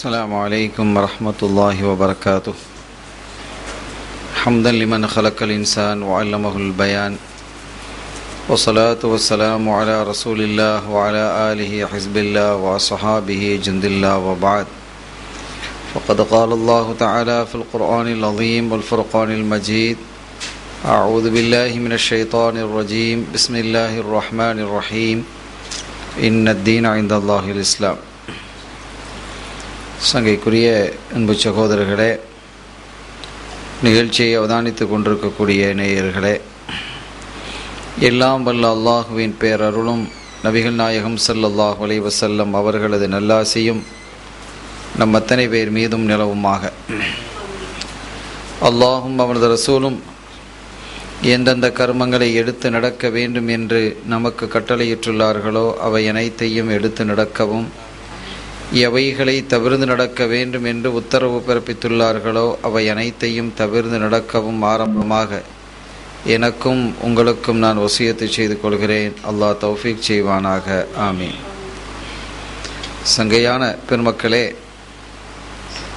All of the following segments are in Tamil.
السلام عليكم ورحمة الله وبركاته. حمدا لمن خلق الإنسان وعلمه البيان. والصلاة والسلام على رسول الله وعلى آله حزب الله وأصحابه جند الله وبعد. فقد قال الله تعالى في القرآن العظيم والفرقان المجيد أعوذ بالله من الشيطان الرجيم. بسم الله الرحمن الرحيم. إن الدين عند الله الإسلام. சங்கைக்குரிய அன்பு சகோதரர்களே நிகழ்ச்சியை அவதானித்து கொண்டிருக்கக்கூடிய நேயர்களே எல்லாம் வல்ல அல்லாஹுவின் பேரருளும் நபிகள் நாயகம் ஸல்லல்லாஹு அலைஹி வஸல்லம் அவர்களது நல்லாசியும் நம் அத்தனை பேர் மீதும் நிலவுமாக. அல்லாஹும் அவனது ரசூலும் எந்தெந்த கர்மங்களை எடுத்து நடக்க வேண்டும் என்று நமக்கு கட்டளையிட்டுள்ளார்களோ அவை அனைத்தையும் எடுத்து நடக்கவும் எவைகளை தவிர்ந்து நடக்க வேண்டும் என்று உத்தரவு பிறப்பித்துள்ளார்களோ அவை அனைத்தையும் தவிர்ந்து நடக்கவும் ஆரம்பமாக. எனக்கும் உங்களுக்கும் நான் வசியத்தை செய்து கொள்கிறேன். அல்லாஹ் தௌஃபீக் செய்வானாக. ஆமீன். சங்கையான பெருமக்களே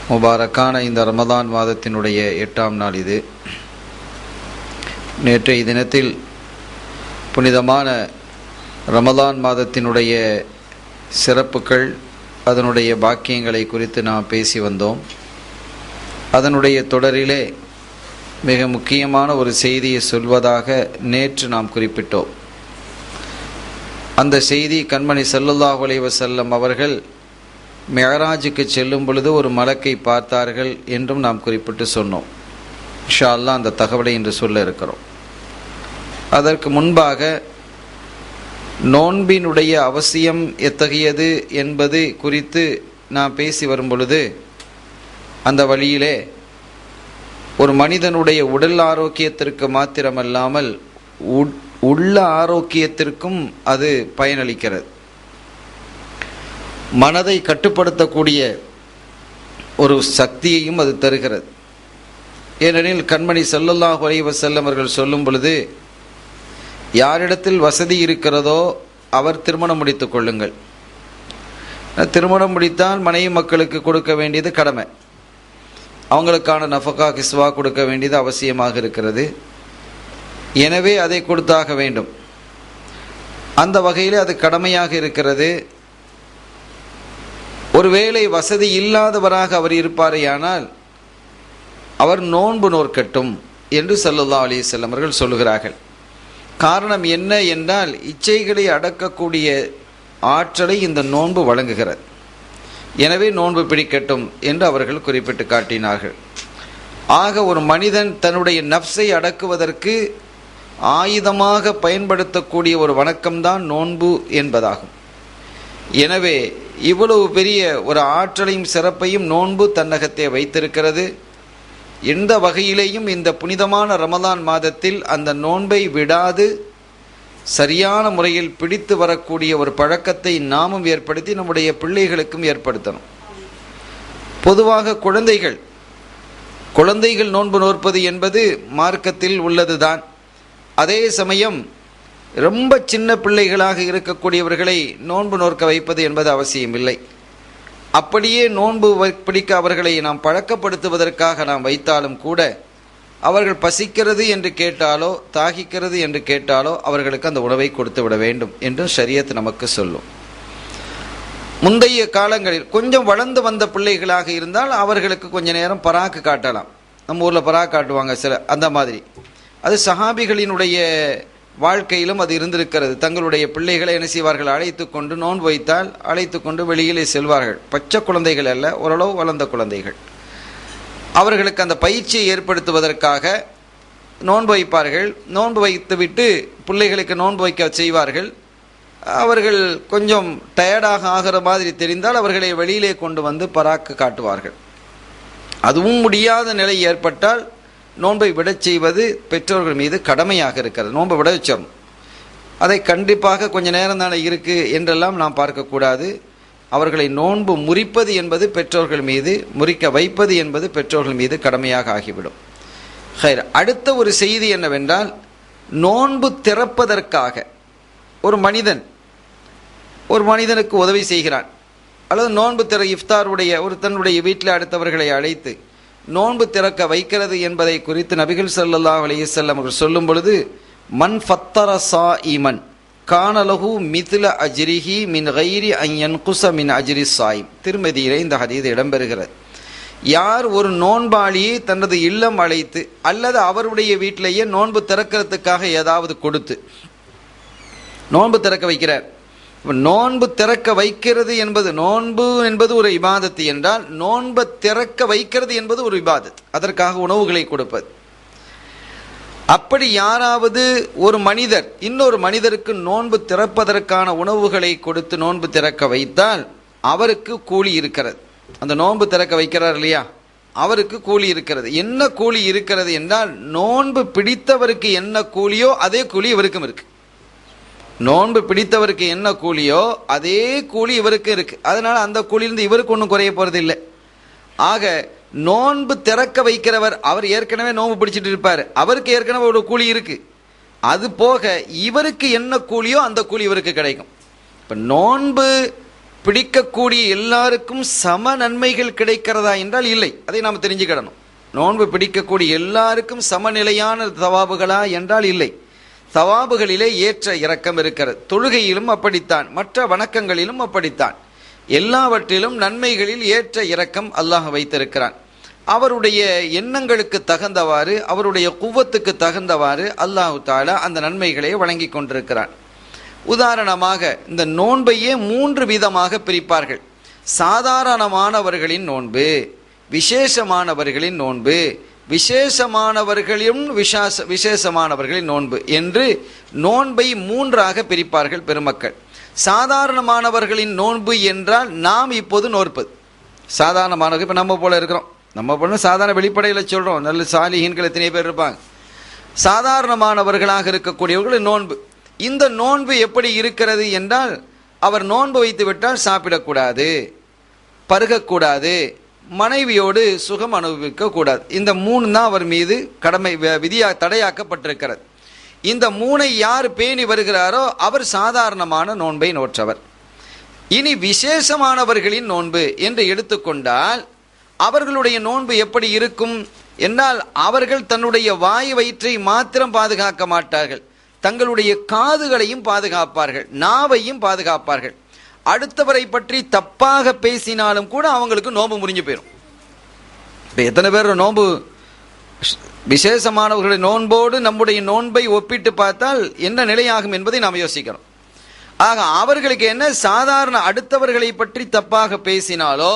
முபாரக்கான இந்த ரமதான் மாதத்தினுடைய எட்டாம் நாள் இது. நேற்றைய தினத்தில் புனிதமான ரமதான் மாதத்தினுடைய சிறப்புகள் அதனுடைய பாக்கியங்களை குறித்து நாம் பேசி வந்தோம். அதனுடைய தொடரிலே மிக முக்கியமான ஒரு செய்தியை சொல்வதாக நேற்று நாம் குறிப்பிட்டோம். அந்த செய்தி கண்மணி சல்லுல்லாஹ் வசல்லம் அவர்கள் மெஹராஜுக்கு செல்லும் பொழுது ஒரு மலக்கை பார்த்தார்கள் என்றும் நாம் குறிப்பிட்டு சொன்னோம். ஷா அல்லாஹ் அந்த தகவலை இன்று சொல்ல இருக்கிறோம். அதற்கு முன்பாக நோன்பினுடைய அவசியம் எத்தகையது என்பது குறித்து நான் பேசி வரும் பொழுது அந்த வழியிலே ஒரு மனிதனுடைய உடல் ஆரோக்கியத்திற்கு மாத்திரமல்லாமல் உள்ள ஆரோக்கியத்திற்கும் அது பயனளிக்கிறது. மனதை கட்டுப்படுத்தக்கூடிய ஒரு சக்தியையும் அது தருகிறது. ஏனெனில் கண்மணி செல்லல்லாஹ் வசல்லம் செல்லவர்கள் சொல்லும் பொழுது யாரிடத்தில் வசதி இருக்கிறதோ அவர் திருமணம் முடித்து கொள்ளுங்கள். திருமணம் முடித்தால் மனைவி மக்களுக்கு கொடுக்க வேண்டியது கடமை. அவங்களுக்கான நஃபகா கிஸ்வா கொடுக்க வேண்டியது அவசியமாக இருக்கிறது. எனவே அதை கொடுத்தாக வேண்டும். அந்த வகையில் அது கடமையாக இருக்கிறது. ஒருவேளை வசதி இல்லாதவராக அவர் இருப்பாரேயானால் அவர் நோன்பு நோற்கட்டும் என்று சல்லுல்லா அலி செல்லமர்கள் சொல்லுகிறார்கள். காரணம் என்ன என்றால் இச்சைகளை அடக்கக்கூடிய ஆற்றலை இந்த நோன்பு வழங்குகிறது. எனவே நோன்பு பிடிக்கட்டும் என்று அவர்கள் குறிப்பிட்டு காட்டினார்கள். ஆக ஒரு மனிதன் தன்னுடைய நப்சை அடக்குவதற்கு ஆயுதமாக பயன்படுத்தக்கூடிய ஒரு வணக்கம்தான் நோன்பு என்பதாகும். எனவே இவ்வளவு பெரிய ஒரு ஆற்றலையும் சிறப்பையும் நோன்பு தன்னகத்தை வைத்திருக்கிறது. எந்த வகையிலேயும் இந்த புனிதமான ரமதான் மாதத்தில் அந்த நோன்பை விடாது சரியான முறையில் பிடித்து வரக்கூடிய ஒரு பழக்கத்தை நாமும் ஏற்படுத்தி நம்முடைய பிள்ளைகளுக்கும் ஏற்படுத்தணும். பொதுவாக குழந்தைகள் குழந்தைகள் நோன்பு நோற்பது என்பது மார்க்கத்தில் உள்ளதுதான். அதே சமயம் ரொம்ப சின்ன பிள்ளைகளாக இருக்கக்கூடியவர்களை நோன்பு நோற்க வைப்பது என்பது அவசியமில்லை. அப்படியே நோன்பு பிடிக்க அவர்களை நாம் பழக்கப்படுத்துவதற்காக நாம் வைத்தாலும் கூட அவர்கள் பசிக்கிறது என்று கேட்டாலோ தாகிக்கிறது என்று கேட்டாலோ அவர்களுக்கு அந்த உணவை கொடுத்து விட வேண்டும் என்றும் ஷரியத் நமக்கு சொல்லும். முந்தைய காலங்களில் கொஞ்சம் வளர்ந்து வந்த பிள்ளைகளாக இருந்தால் அவர்களுக்கு கொஞ்ச நேரம் பராக்கு காட்டலாம். நம்ம ஊரில் பராக் காட்டுவாங்க சில அந்த மாதிரி. அது சஹாபிகளினுடைய வாழ்க்கையிலும் அது இருந்திருக்கிறது. தங்களுடைய பிள்ளைகளை என்ன செய்வார்கள்? அழைத்து கொண்டு நோன்பு வைத்தால் அழைத்து கொண்டு வெளியிலே செல்வார்கள். பச்சை குழந்தைகள் அல்ல ஓரளவு வளர்ந்த குழந்தைகள். அவர்களுக்கு அந்த பயிற்சியை ஏற்படுத்துவதற்காக நோன்பு வைப்பார்கள். நோன்பு வைத்துவிட்டு பிள்ளைகளுக்கு நோன்பு வைக்க செய்வார்கள். அவர்கள் கொஞ்சம் டயர்டாக ஆகிற மாதிரி தெரிந்தால் அவர்களை வெளியிலே கொண்டு வந்து பராக்கு காட்டுவார்கள். அதுவும் முடியாத நிலை ஏற்பட்டால் நோன்பை விடச் செய்வது பெற்றோர்கள் மீது கடமையாக இருக்கிறது. நோன்பை விட வச்சிடணும் அதை கண்டிப்பாக கொஞ்ச நேரம் தானே இருக்குது என்றெல்லாம் நாம் பார்க்கக்கூடாது. அவர்களை நோன்பு முறிப்பது என்பது பெற்றோர்கள் மீது முறிக்க வைப்பது என்பது பெற்றோர்கள் மீது கடமையாக ஆகிவிடும். ஹைர் அடுத்த ஒரு செய்தி என்னவென்றால் நோன்பு திறப்பதற்காக ஒரு மனிதன் ஒரு மனிதனுக்கு உதவி செய்கிறான். அல்லது நோன்பு திற இஃப்தாருடைய ஒரு தன்னுடைய வீட்டில் அடுத்தவர்களை அழைத்து நோன்பு திறக்க வைக்கிறது என்பதை குறித்து நபிகள் ஸல்லல்லாஹு அலைஹி வஸல்லம் அவர்கள் சொல்லும் பொழுது மன் ஃபத்தர சா ஈமன் கானலகு மிதுல அஜ்ரிஹி மின் கைரி ஐயன் குச மின் அஜிரி சாயிம். திருமதியிலே இந்த ஹதீது இடம்பெறுகிறது. யார் ஒரு நோன்பாளியை தனது இல்லம் அழைத்து அல்லது அவருடைய வீட்டிலேயே நோன்பு திறக்கிறதுக்காக ஏதாவது கொடுத்து நோன்பு திறக்க வைக்கிறார் நோன்பு திறக்க வைக்கிறது என்பது நோன்பு என்பது ஒரு இபாதத்து என்றால் நோன்பை திறக்க வைக்கிறது என்பது ஒரு இபாதத் அதற்காக உணவுகளை கொடுப்பது. அப்படி யாராவது ஒரு மனிதர் இன்னொரு மனிதருக்கு நோன்பு திறப்பதற்கான உணவுகளை கொடுத்து நோன்பு திறக்க வைத்தால் அவருக்கு கூலி இருக்கிறது. அந்த நோன்பு திறக்க வைக்கிறார் இல்லையா? அவருக்கு கூலி இருக்கிறது. என்ன கூலி இருக்கிறது என்றால் நோன்பு பிடித்தவருக்கு என்ன கூலியோ அதே கூலி இவருக்கும் இருக்குது நோன்பு பிடித்தவருக்கு என்ன கூலியோ அதே கூலி இவருக்கு இருக்கு. அதனால அந்த கூலியிலிருந்து இவருக்கு ஒன்றும் குறைய போறது இல்லை ஆக நோன்பு திறக்க வைக்கிறவர் அவர் ஏற்கனவே நோன்பு பிடிச்சிட்டு இருப்பார். அவருக்கு ஏற்கனவே ஒரு கூலி இருக்கு. அது போக இவருக்கு என்ன கூலியோ அந்த கூலி இவருக்கு கிடைக்கும். இப்போ நோன்பு பிடிக்கக்கூடிய எல்லாருக்கும் சம நன்மைகள் கிடைக்கிறதா என்றால் இல்லை. அதை நாம் தெரிஞ்சுக்கிடணும். நோன்பு பிடிக்கக்கூடிய எல்லாருக்கும் சமநிலையான தவாபுகளா என்றால் இல்லை. தவாபுகளிலே ஏற்ற இறக்கம் இருக்கிறது. தொழுகையிலும் அப்படித்தான் மற்ற வணக்கங்களிலும் அப்படித்தான். எல்லாவற்றிலும் நன்மைகளில் ஏற்ற இறக்கம் அல்லாஹ் வைத்திருக்கிறான். அவருடைய எண்ணங்களுக்கு தகுந்தவாறு அவருடைய குவத்துக்கு தகுந்தவாறு அல்லாஹு தாலா அந்த நன்மைகளை வழங்கி கொண்டிருக்கிறான். உதாரணமாக இந்த நோன்பையே மூன்று விதமாக பிரிப்பார்கள். சாதாரணமானவர்களின் நோன்பு விசேஷமானவர்களின் நோன்பு விசேஷமானவர்களிலும் விசாச விசேஷமானவர்களின் நோன்பு என்று நோன்பை மூன்றாக பிரிப்பார்கள் பெருமக்கள். சாதாரணமானவர்களின் நோன்பு என்றால் நாம் இப்போது நோற்பது சாதாரணமானவர்கள் இப்போ நம்ம போல இருக்கிறோம். நம்ம போல சாதாரண வெளிப்படையில் சொல்கிறோம் நல்ல சாலிஹீன்கள் எத்தனை பேர் இருப்பாங்க. சாதாரணமானவர்களாக இருக்கக்கூடியவர்கள் நோன்பு. இந்த நோன்பு எப்படி இருக்கிறது என்றால் அவர் நோன்பு வைத்து விட்டால் சாப்பிடக்கூடாது பருகக்கூடாது மனைவியோடு சுகம் அனுபவிக்க கூடாது. இந்த மூணு தான் அவர் மீது கடமை விதியா தடையாக்கப்பட்டிருக்கிறது. இந்த மூனை யார் பேணி வருகிறாரோ அவர் சாதாரணமான நோன்பை நோற்றவர். இனி விசேஷமானவர்களின் நோன்பு என்று எடுத்துக்கொண்டால் அவர்களுடைய நோன்பு எப்படி இருக்கும்? என்றால் அவர்கள் தன்னுடைய வாய் வயிற்றை மாத்திரம் பாதுகாக்க மாட்டார்கள். தங்களுடைய காதுகளையும் பாதுகாப்பார்கள் நாவையும் பாதுகாப்பார்கள். அடுத்தவரை பற்றி தப்பாக பேசினாலும் கூட அவங்களுக்கு நோன்பு முறிஞ்சு போயிடும் இப்போ எத்தனை பேர் நோன்பு விசேஷமானவர்களுடைய நோன்போடு நம்முடைய நோன்பை ஒப்பிட்டு பார்த்தால் என்ன நிலையாகும் என்பதை நாம் யோசிக்கிறோம் ஆக அவர்களுக்கு என்ன சாதாரண அடுத்தவர்களை பற்றி தப்பாக பேசினாலோ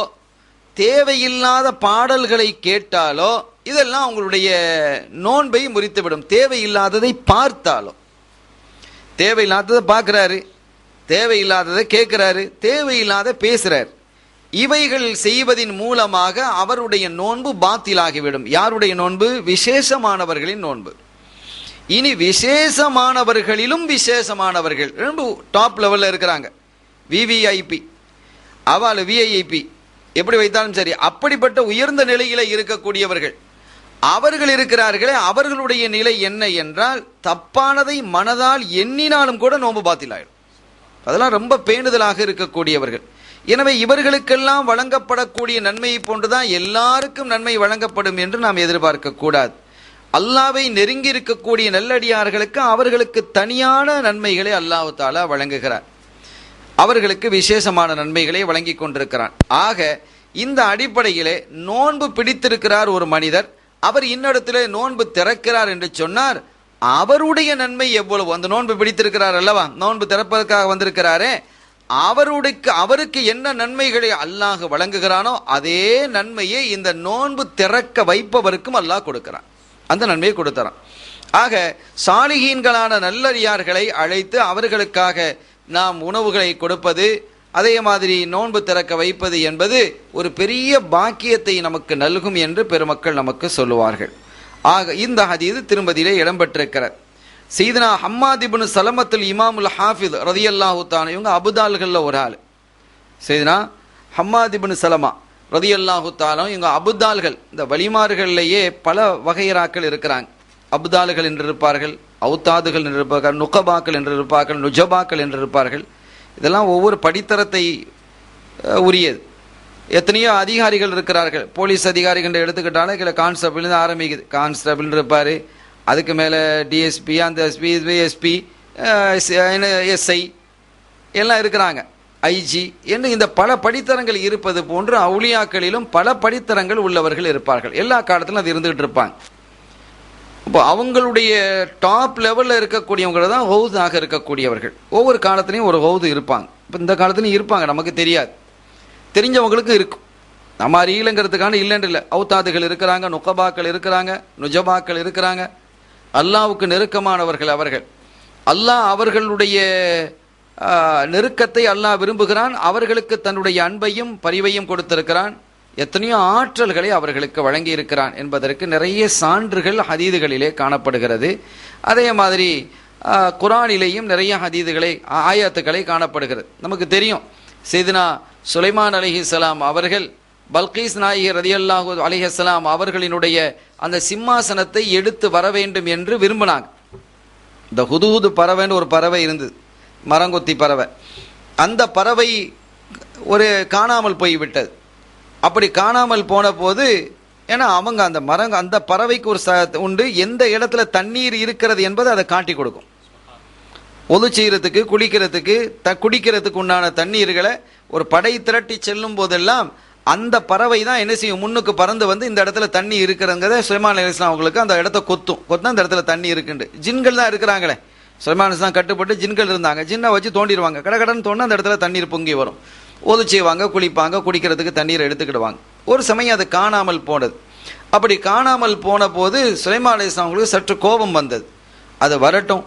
தேவையில்லாத பாடல்களை கேட்டாலோ இதெல்லாம் அவங்களுடைய நோன்பை முறித்துவிடும். தேவையில்லாததை பார்த்தாலோ. தேவையில்லாததை பார்க்குறாரு. தேவையில்லாததை கேட்குறாரு தேவையில்லாத பேசுறார். இவைகள் செய்வதின் மூலமாக அவருடைய நோன்பு பாத்திலாகிவிடும். யாருடைய நோன்பு? விசேஷமானவர்களின் நோன்பு. இனி விசேஷமானவர்களிலும் விசேஷமானவர்கள். ரொம்ப டாப் லெவலில் இருக்கிறாங்க. விவிஐபி அவள் விஐஐபி எப்படி வைத்தாலும் சரி அப்படிப்பட்ட உயர்ந்த நிலையில் இருக்கக்கூடியவர்கள். அவர்கள் இருக்கிறார்களே அவர்களுடைய நிலை என்ன என்றால் தப்பானதை மனதால் எண்ணினாலும் கூட நோன்பு பாத்திலாயிடும். அதெல்லாம் ரொம்ப பேணுதலாக இருக்கக்கூடியவர்கள். எனவே இவர்களுக்கெல்லாம் வழங்கப்படக்கூடிய நன்மையை போன்றுதான் எல்லாருக்கும் நன்மை வழங்கப்படும் என்று நாம் எதிர்பார்க்க கூடாது. அல்லாவை நெருங்கி இருக்கக்கூடிய நல்லடியார்களுக்கு அவர்களுக்கு தனியான நன்மைகளை அல்லாஹு தாலா வழங்குகிறார். அவர்களுக்கு விசேஷமான நன்மைகளை வழங்கி கொண்டிருக்கிறான். ஆக இந்த அடிப்படையிலே நோன்பு பிடித்திருக்கிறார் ஒரு மனிதர். அவர் இன்னிடத்திலே நோன்பு திறக்கிறார் என்று சொன்னார். அவருடைய நன்மை எவ்வளவு? அந்த நோன்பு பிடித்திருக்கிறார் அல்லவா? நோன்பு திறப்பதற்காக வந்திருக்கிறாரே. அவருடைய அவருக்கு என்ன நன்மைகளை அல்லாஹ் வழங்குகிறானோ அதே நன்மையை இந்த நோன்பு திறக்க வைப்பவருக்கும் அல்லாஹ் கொடுக்கிறான். அந்த நன்மையை கொடுத்துறான். ஆக சாலிகீன்களான நல்லடியார்களை அழைத்து அவர்களுக்காக நாம் உணவுகளை கொடுப்பது அதே மாதிரி நோன்பு திறக்க வைப்பது என்பது ஒரு பெரிய பாக்கியத்தை நமக்கு நல்கும் என்று பெருமக்கள் நமக்கு சொல்லுவார்கள். ஆக இந்த ஹதீது திருமதியிலே இடம்பெற்றிருக்கிறார் சீதனா ஹம்மாதிபுன் சலமத்துல் இமாமுல் ஹாஃபித் ரதியல்லாஹு தான் இவங்க அபுதால்களில் ஒரு ஆள். சீதனா ஹம்மாதிபுன் சலமா ரதியல்லாஹு தாலும் இவங்க அபுதால்கள் இந்த வலிமார்களிலேயே பல வகையராக்கள் இருக்கிறாங்க. அபுதால்கள் என்று இருப்பார்கள் அவுத்தாதுகள் என்று இருப்பார்கள் நுகபாக்கள் என்று இருப்பார்கள் நுஜபாக்கள் என்று இருப்பார்கள். இதெல்லாம் ஒவ்வொரு படித்தரத்தை உரியது. எத்தனையோ அதிகாரிகள் இருக்கிறார்கள். போலீஸ் அதிகாரிகள் எடுத்துக்கிட்டாலும் இதில் கான்ஸ்டபிள்னு ஆரம்பிக்குது. கான்ஸ்டபிள் இருப்பார். அதுக்கு மேலே டிஎஸ்பி அந்த எஸ்பி எஸ்பி எஸ்ஐ எல்லாம் இருக்கிறாங்க. ஐஜி என்று இந்த பல படித்தரங்கள் இருப்பது போன்று அவுளியாக்களிலும் பல படித்தரங்கள் உள்ளவர்கள் இருப்பார்கள். எல்லா காலத்திலும் அது இருந்துகிட்டு இருப்பாங்க. இப்போ அவங்களுடைய டாப் லெவலில் இருக்கக்கூடியவங்க தான் ஹவுஸாக இருக்கக்கூடியவர்கள். ஒவ்வொரு காலத்துலேயும் ஒரு ஹவுது இருப்பாங்க. இப்போ இந்த காலத்துலையும் இருப்பாங்க நமக்கு தெரியாது. தெரிஞ்சவங்களுக்கும் இருக்கும். நம்ம அறியலைங்கிறதுக்கான இல்லைன்னு இல்லை. அவுத்தாதுகள் இருக்கிறாங்க நுக்கபாக்கள் இருக்கிறாங்க நுஜபாக்கள் இருக்கிறாங்க. அல்லாவுக்கு நெருக்கமானவர்கள் அவர்கள். அல்லாஹ் அவர்களுடைய நெருக்கத்தை அல்லாஹ் விரும்புகிறான். அவர்களுக்கு தன்னுடைய அன்பையும் பரிவையும் கொடுத்திருக்கிறான். எத்தனையோ ஆற்றல்களை அவர்களுக்கு வழங்கி இருக்கிறான் என்பதற்கு நிறைய சான்றுகள் ஹதீதுகளிலே காணப்படுகிறது. அதே மாதிரி குரானிலேயும் நிறைய ஹதீதுகளை ஆயத்துக்களை காணப்படுகிறது. நமக்கு தெரியும் செய்தினா சுலைமான் அலிஹிஸ்லாம் அவர்கள் பல்கீஸ் நாயகி ரதியல்லாஹு அலிஹஸ்லாம் அவர்களினுடைய அந்த சிம்மாசனத்தை எடுத்து வர வேண்டும் என்று விரும்பினாங்க. இந்த ஹுதுஹுது பறவைன்னு ஒரு பறவை இருந்தது. மரங்கொத்தி பறவை. அந்த பறவை ஒரு காணாமல் போய்விட்டது. அப்படி காணாமல் போன போது ஏன்னா அவங்க அந்த மரங்க அந்த பறவைக்கு ஒரு ச உண்டு. எந்த இடத்துல தண்ணீர் இருக்கிறது என்பதை அதை காட்டி கொடுக்கும். ஒது செய்கிறதுக்கு குளிக்கிறதுக்கு த குடிக்கிறதுக்கு உண்டான தண்ணீர்களை ஒரு படை திரட்டி செல்லும் போதெல்லாம் அந்த பறவை தான் என்ன செய்யும்? முன்னுக்கு பறந்து வந்து இந்த இடத்துல தண்ணி இருக்கிறங்கிறத சுலைமான் அலிஸ்லாம் அவங்களுக்கு அந்த இடத்த கொத்தும். கொத்தா அந்த இடத்துல தண்ணி இருக்குண்டு. ஜின்கள் தான் இருக்கிறாங்களே. சுலைமான் அலிஸ்லாம் கட்டுப்பட்டு ஜின்கள் இருந்தாங்க. ஜின்னை வச்சு தோண்டிடுவாங்க கடகடன்னு தோண்டி அந்த இடத்துல தண்ணீர் பொங்கி வரும். ஒது செய்வாங்க குளிப்பாங்க குடிக்கிறதுக்கு தண்ணீர் எடுத்துக்கிடுவாங்க. ஒரு சமயம் அது காணாமல் போனது. அப்படி காணாமல் போன போது சுலைமான் அலிஸ்லாம் அவங்களுக்கு சற்று கோபம் வந்தது. அது வரட்டும்.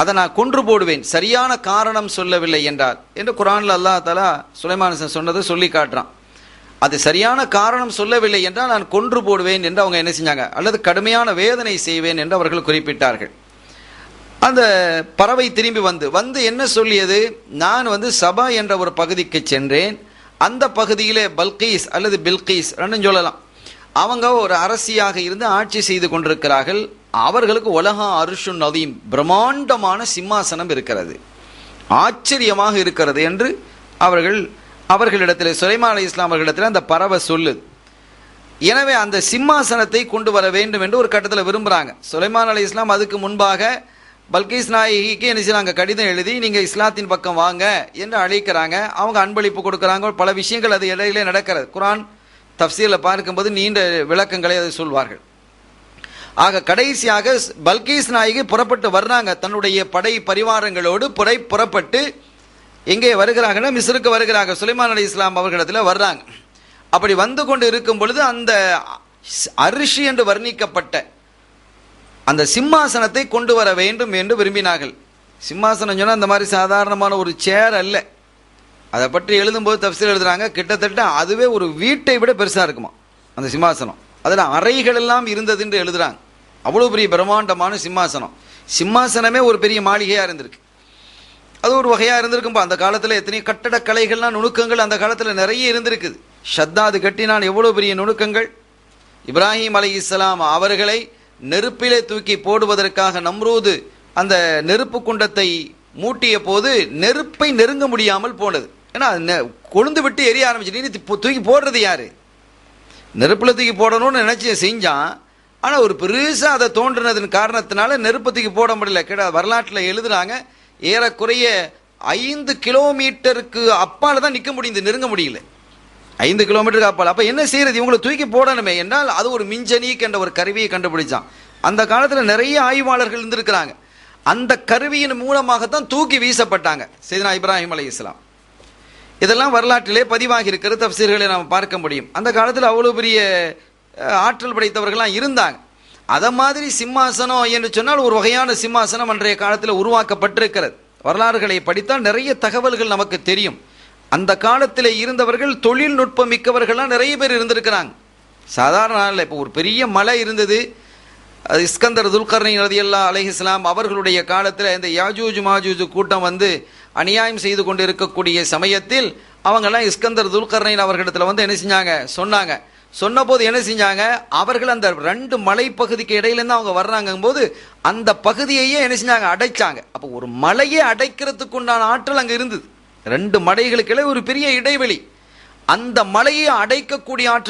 அதை நான் கொன்று போடுவேன். சரியான காரணம் சொல்லவில்லை என்றார். என்று குரான்ல அல்லாஹ் தலா சுலைமான் சொன்னதை சொல்லி காட்டுறான். அது சரியான காரணம் சொல்லவில்லை என்றால் நான் கொன்று போடுவேன் என்று அவங்க என்ன செஞ்சாங்க? அல்லது கடுமையான வேதனை செய்வேன் என்று அவர்கள் குறிப்பிட்டார்கள். அந்த பறவை திரும்பி வந்து வந்து என்ன சொல்லியது? நான் வந்து சபா என்ற ஒரு பகுதிக்கு சென்றேன். அந்த பகுதியிலே பல்கீஸ் அல்லது பில்கீஸ் ரெண்டும் சொல்லலாம். அவங்க ஒரு அரசியாக இருந்து ஆட்சி செய்து கொண்டிருக்கிறார்கள். அவர்களுக்கு உலக அருஷு நதீம் பிரம்மாண்டமான சிம்மாசனம் இருக்கிறது. ஆச்சரியமாக இருக்கிறது என்று அவர்கள் அவர்களிடத்தில் சுலைமா அலி இஸ்லாம் அவர்களிடத்தில் அந்த பறவை சொல்லுது எனவே அந்த சிம்மாசனத்தை கொண்டு வர வேண்டும் என்று ஒரு கட்டத்தில் விரும்புகிறாங்க சுலைமான் அலி இஸ்லாம் அதுக்கு முன்பாக பல்கீஸ் நாயகிக்கு என்ன செய்றாங்க கடிதம் எழுதி நீங்கள் இஸ்லாத்தின் பக்கம் வாங்க என்று அழைக்கிறாங்க. அவங்க அன்பளிப்பு கொடுக்குறாங்க. பல விஷயங்கள் அது இடையிலே நடக்கிறது. குரான் தஃசீலில் பார்க்கும்போது நீண்ட விளக்கங்களை அதை சொல்வார்கள். ஆக கடைசியாக பல்கீஸ் நாயகி புறப்பட்டு வர்றாங்க. தன்னுடைய படை பரிவாரங்களோடு புறை புறப்பட்டு எங்கே வருகிறாங்கன்னா மிஸ்ருக்கு வருகிறாங்க. சுலைமான் அலி இஸ்லாம் அவர்களிடத்தில் வர்றாங்க. அப்படி வந்து கொண்டு இருக்கும் பொழுது அந்த அரிசி என்று வர்ணிக்கப்பட்ட அந்த சிம்மாசனத்தை கொண்டு வர வேண்டும் என்று விரும்பினார்கள். சிம்மாசனம் சொன்னால் அந்த மாதிரி சாதாரணமான ஒரு சேர் அல்ல. அதை பற்றி எழுதும்போது தப்சீல் எழுதுறாங்க. கிட்டத்தட்ட அதுவே ஒரு வீட்டை விட பெருசாக இருக்குமா? அந்த சிம்மாசனம். அதில் அறைகள் எல்லாம் இருந்தது என்று எழுதுறாங்க. அவ்வளோ பெரிய பிரம்மாண்டமான சிம்மாசனம். சிம்மாசனமே ஒரு பெரிய மாளிகையாக இருந்திருக்கு. அது ஒரு வகையாக இருந்திருக்கும்பா. அந்த காலத்தில் எத்தனையோ கட்டடக்கலைகள்லாம் நுணுக்கங்கள் அந்த காலத்தில் நிறைய இருந்திருக்குது. ஷத்தாது கட்டினான் எவ்வளோ பெரிய நுணுக்கங்கள்? இப்ராஹிம் அலி இஸ்லாம் அவர்களை நெருப்பிலே தூக்கி போடுவதற்காக நம்ரூது அந்த நெருப்பு குண்டத்தை மூட்டிய போது நெருப்பை நெருங்க முடியாமல் போனது. ஏன்னா கொழுந்து விட்டு எரிய ஆரம்பிச்சு தூக்கி போடுறது யாரு? நெருப்பில் தூக்கி போடணும்னு நினச்சி செஞ்சான். ஆனால் ஒரு பெருசாக அதை தோன்றினதன் காரணத்தினால நெருப்பு தூக்கி போட முடியல. கிட வரலாற்றில் எழுதுனாங்க ஏறக்குறைய ஐந்து கிலோமீட்டருக்கு அப்பால் தான் நிற்க முடியுது நெருங்க முடியல. ஐந்து கிலோமீட்டருக்கு அப்பால். அப்போ என்ன செய்யறது? இவங்களை தூக்கி போடணுமே. என்றால் அது ஒரு மிஞ்சனீக் என்ற ஒரு கருவியை கண்டுபிடிச்சான். அந்த காலத்தில் நிறைய ஆய்வாளர்கள் இருந்திருக்கிறாங்க. அந்த கருவியின் மூலமாகத்தான் தூக்கி வீசப்பட்டாங்க சைதனா இப்ராஹிம் அலி இஸ்லாம் இதெல்லாம் வரலாற்றிலே பதிவாகி இருக்கிற தப்சீர்களை நாம் பார்க்க முடியும். அந்த காலத்தில் அவ்வளோ பெரிய ஆற்றல் படைத்தவர்கள்லாம் இருந்தாங்க. அதை மாதிரி சிம்மாசனம் என்று சொன்னால் ஒரு வகையான சிம்மாசனம் அன்றைய காலத்தில் உருவாக்கப்பட்டிருக்கிறது. வரலாறுகளை படித்தால் நிறைய தகவல்கள் நமக்கு தெரியும். அந்த காலத்தில் இருந்தவர்கள் தொழில்நுட்பம் மிக்கவர்கள்லாம் நிறைய பேர் இருந்திருக்கிறாங்க. சாதாரண இல்லை இப்போ ஒரு பெரிய மலை இருந்தது. அது இஸ்கந்தர் துல்கர்ணி ரதியல்லா அலஹிஸ்லாம் அவர்களுடைய காலத்தில் இந்த யாஜூஜ் மாஜூஜ் கூட்டம் வந்து அநியாயம் செய்து கொண்டு இருக்கக்கூடிய சமயத்தில் அவங்கெல்லாம் இஸ்கந்தர் துல்கர்ணைன் அவர்களிடத்தில் வந்து என்ன செஞ்சாங்க? சொன்னாங்க. சொன்னபோது என்ன செஞ்சாங்க? அவர்கள் அந்த ரெண்டு மலைப்பகுதிக்கு இடையிலேருந்து அவங்க வர்றாங்கும் போது அந்த பகுதியையே என்ன செஞ்சாங்க? அடைச்சாங்க. அப்போ ஒரு மலையை அடைக்கிறதுக்கு உண்டான ஆற்றல் அங்கே இருந்தது. ரெண்டு மலைகளுக்கு இடையே ஒரு பெரிய இடைவெளி. அந்த மலையை அடைக்கக்கூடிய ஆற்றல்